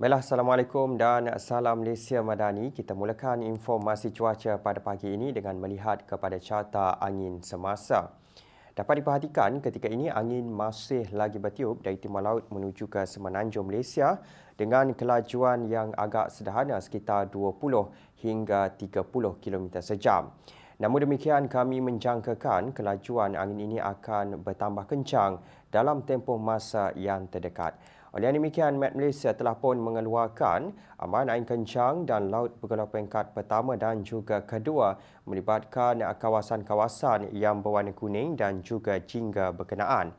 Baiklah, Assalamualaikum dan Salam Malaysia Madani. Kita mulakan informasi cuaca pada pagi ini dengan melihat kepada carta angin semasa. Dapat diperhatikan ketika ini angin masih lagi bertiup dari timur laut menuju ke semenanjung Malaysia dengan kelajuan yang agak sederhana sekitar 20 hingga 30 km sejam. Namun demikian kami menjangkakan kelajuan angin ini akan bertambah kencang dalam tempoh masa yang terdekat. Oleh demikian, Met Malaysia telah pun mengeluarkan aman angin kencang dan laut bergelombang peringkat pertama dan juga kedua melibatkan kawasan-kawasan yang berwarna kuning dan juga jingga berkenaan.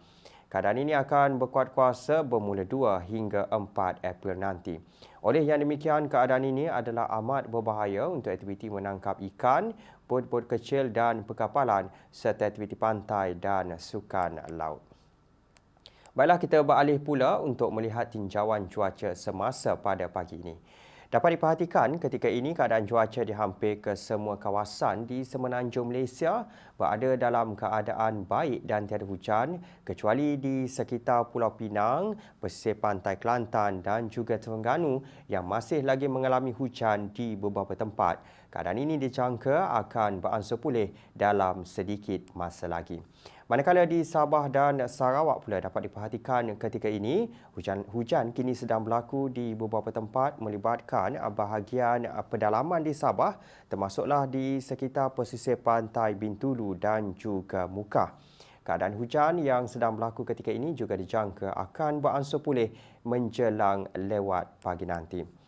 Keadaan ini akan berkuat kuasa bermula 2 hingga 4 April nanti. Oleh yang demikian, keadaan ini adalah amat berbahaya untuk aktiviti menangkap ikan, bot-bot kecil dan perkapalan serta aktiviti pantai dan sukan laut. Baiklah kita beralih pula untuk melihat tinjauan cuaca semasa pada pagi ini. Dapat diperhatikan ketika ini keadaan cuaca di hampir ke semua kawasan di semenanjung Malaysia berada dalam keadaan baik dan tiada hujan kecuali di sekitar Pulau Pinang, pesisir pantai Kelantan dan juga Terengganu yang masih lagi mengalami hujan di beberapa tempat. Keadaan ini dijangka akan beransur pulih dalam sedikit masa lagi. Manakala di Sabah dan Sarawak pula dapat diperhatikan ketika ini, hujan hujan kini sedang berlaku di beberapa tempat melibatkan bahagian pedalaman di Sabah termasuklah di sekitar pesisir pantai Bintulu dan juga Mukah. Keadaan hujan yang sedang berlaku ketika ini juga dijangka akan beransur pulih menjelang lewat pagi nanti.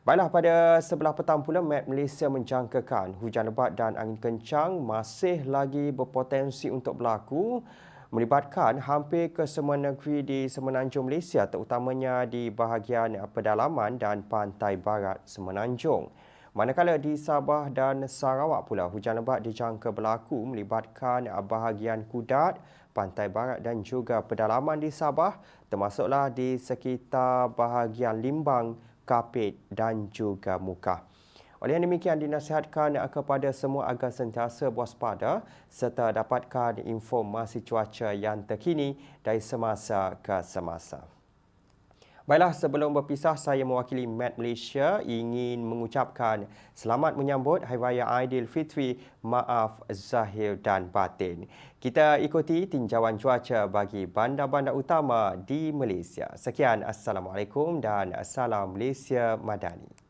Baiklah pada sebelah petang pula Met Malaysia menjangkakan hujan lebat dan angin kencang masih lagi berpotensi untuk berlaku melibatkan hampir ke semua negeri di semenanjung Malaysia terutamanya di bahagian pedalaman dan pantai barat semenanjung. Manakala di Sabah dan Sarawak pula hujan lebat dijangka berlaku melibatkan bahagian Kudat, pantai barat dan juga pedalaman di Sabah termasuklah di sekitar bahagian Limbang, kapit dan juga muka. Oleh yang demikian dinasihatkan kepada semua agar sentiasa waspada serta dapatkan informasi cuaca yang terkini dari semasa ke semasa. Baiklah, sebelum berpisah, saya mewakili Met Malaysia ingin mengucapkan selamat menyambut Hari Raya Aidilfitri, maaf zahir dan batin. Kita ikuti tinjauan cuaca bagi bandar-bandar utama di Malaysia. Sekian, Assalamualaikum dan Assalam Malaysia Madani.